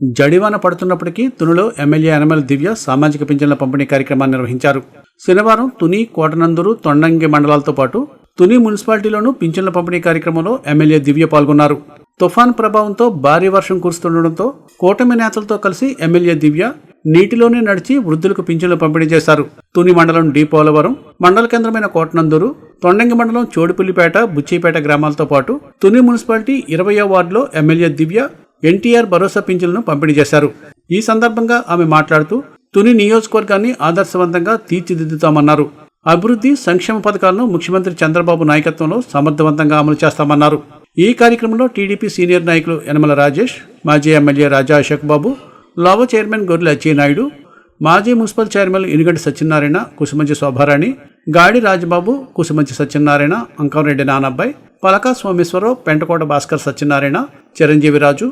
జడివాన పడుతున్నప్పటికీ తునిలో ఎమ్మెల్యే యనమల దివ్య సామాజిక పింఛన్ల పంపిణీ కార్యక్రమాన్ని నిర్వహించారు. శనివారం తుని కోటనందూరు తొండంగి మండలాలతో పాటు తుని మున్సిపాలిటీలోనూ పింఛన్ల పంపిణీ కార్యక్రమంలో ఎమ్మెల్యే దివ్య పాల్గొన్నారు. తుఫాన్ ప్రభావంతో భారీ వర్షం కురుస్తుండటంతో కూటమి నేతలతో కలిసి ఎమ్మెల్యే దివ్య నీటిలోనే నడిచి వృద్ధులకు పింఛన్లు పంపిణీ చేశారు. తుని మండలం డి పోలవరం మండల కేంద్రమైన కోటనందూరు తొండంగి మండలం చోడుపుల్లిపేట బుచ్చిపేట గ్రామాలతో పాటు తుని మున్సిపాలిటీ ఇరవయో వార్డులో ఎమ్మెల్యే దివ్య ఎన్టీఆర్ భరోసా పింఛన్లను పంపిణీ చేశారు. ఈ సందర్భంగా ఆమె మాట్లాడుతూ తుని నియోజకవర్గాన్ని ఆదర్శవంతంగా తీర్చిదిద్దుతామన్నారు. అభివృద్ధి సంక్షేమ పథకాలను ముఖ్యమంత్రి చంద్రబాబు నాయకత్వంలో సమర్థవంతంగా అమలు చేస్తామన్నారు. ఈ కార్యక్రమంలో టీడీపీ సీనియర్ నాయకులు యనమల రాజేష్ మాజీ ఎమ్మెల్యే రాజా అశోక్ బాబు లావో చైర్మన్ గొర్రెల అచ్చెన్నాయుడు మాజీ municipal chairman Inuganti Satyanarayana Kusumanchi Shobharani Gadi Rajababu Kusumanchi Satyanarayana Ankamreddy Nanabbayi Palaka Someswararao Pentakota Bhaskar Satyanarayana Chiranjeevi Raju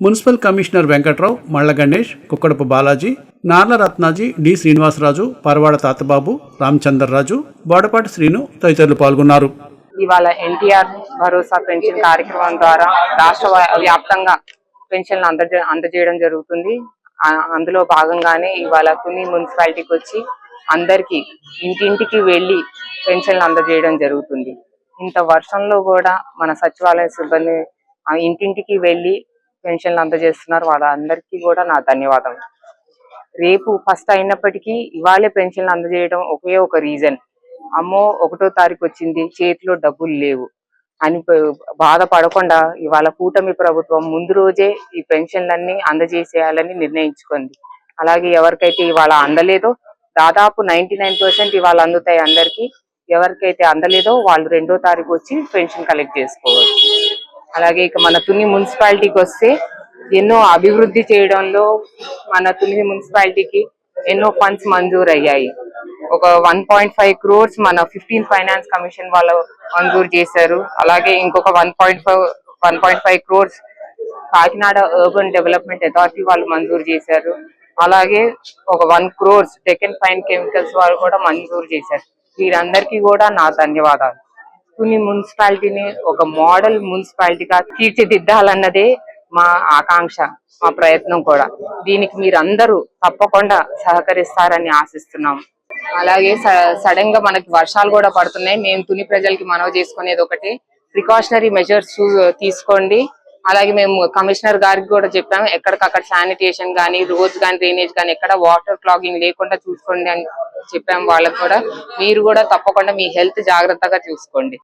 municipal commissioner Venkatrao Malla Ganesh Kukkadapu Balaji Narla Ratnaji D Srinivasaraju Paravada Tatababu Ramachandraraju Bodapati Srinu తదితరులు పాల్గొన్నారు. ఇవాళ ఎన్టీఆర్ భరోసా pension కార్యక్రమం ద్వారా రాష్ట్ర వ్యాప్తంగా పెన్షన్లు అందజే అందజేయడం జరుగుతుంది. అందులో భాగంగానే ఇవాళ తుని మున్సిపాలిటీకి వచ్చి అందరికి ఇంటింటికి వెళ్ళి పెన్షన్లు అందజేయడం జరుగుతుంది. ఇంత వర్షంలో కూడా మన సచివాలయ సిబ్బంది ఇంటింటికి వెళ్ళి పెన్షన్లు అందజేస్తున్నారు. వాళ్ళందరికీ కూడా నా ధన్యవాదం. రేపు ఫస్ట్ అయినప్పటికీ ఇవాళే పెన్షన్లు అందజేయడం ఒకే ఒక రీజన్. అమ్మో ఒకటో తారీఖు వచ్చింది. చేతిలో డబ్బులు లేవు. అని బాధపడకుండా ఇవాళ కూటమి ప్రభుత్వం ముందు రోజే ఈ పెన్షన్లన్నీ అందజేసేయాలని నిర్ణయించుకుంది. అలాగే ఎవరికైతే ఇవాళ అందలేదో దాదాపు నైన్టీ నైన్ పర్సెంట్ ఇవాళ అందుతాయి అందరికీ. ఎవరికైతే అందలేదో వాళ్ళు రెండో తారీఖు వచ్చి పెన్షన్ కలెక్ట్ చేసుకోవచ్చు. అలాగే ఇక మన తుని మున్సిపాలిటీకి వస్తే ఎన్నో అభివృద్ధి చేయడంలో మన తుని మున్సిపాలిటీకి ఎన్నో ఫండ్స్ మంజూరు అయ్యాయి ఒక వన్ పాయింట్ ఫైవ్ క్రోర్స్ మన ఫిఫ్టీన్ ఫైనాన్స్ కమిషన్ వాళ్ళు మంజూరు చేశారు. అలాగే ఇంకొక one point five one point five crores Kakinada urban development authority వాళ్ళు మంజూరు చేశారు. అలాగే ఒక వన్ క్రోర్స్ టెకెన్ ఫైన్ కెమికల్స్ వాళ్ళు కూడా మంజూరు చేశారు. వీరందరికీ కూడా నా ధన్యవాదాలు. తుని మున్సిపాలిటీని ఒక మోడల్ మున్సిపాలిటీగా తీర్చిదిద్దాలన్నదే మా ఆకాంక్ష మా ప్రయత్నం కూడా. దీనికి మీరందరూ తప్పకుండా సహకరిస్తారని ఆశిస్తున్నాం. అలాగే సడన్గా మనకి వర్షాలు కూడా పడుతున్నాయి. మేము తుని ప్రజలకి మనవి చేసుకునేది ఒకటి. ప్రికాషనరీ మెజర్స్ తీసుకోండి. అలాగే మేము కమిషనర్ గారికి కూడా చెప్పాము ఎక్కడికక్కడ శానిటేషన్ కానీ రోడ్స్ కానీ డ్రైనేజ్ కానీ ఎక్కడ వాటర్ క్లాగింగ్ లేకుండా చూసుకోండి అని చెప్పాము వాళ్ళకి కూడా. మీరు కూడా తప్పకుండా మీ హెల్త్ జాగ్రత్తగా చూసుకోండి.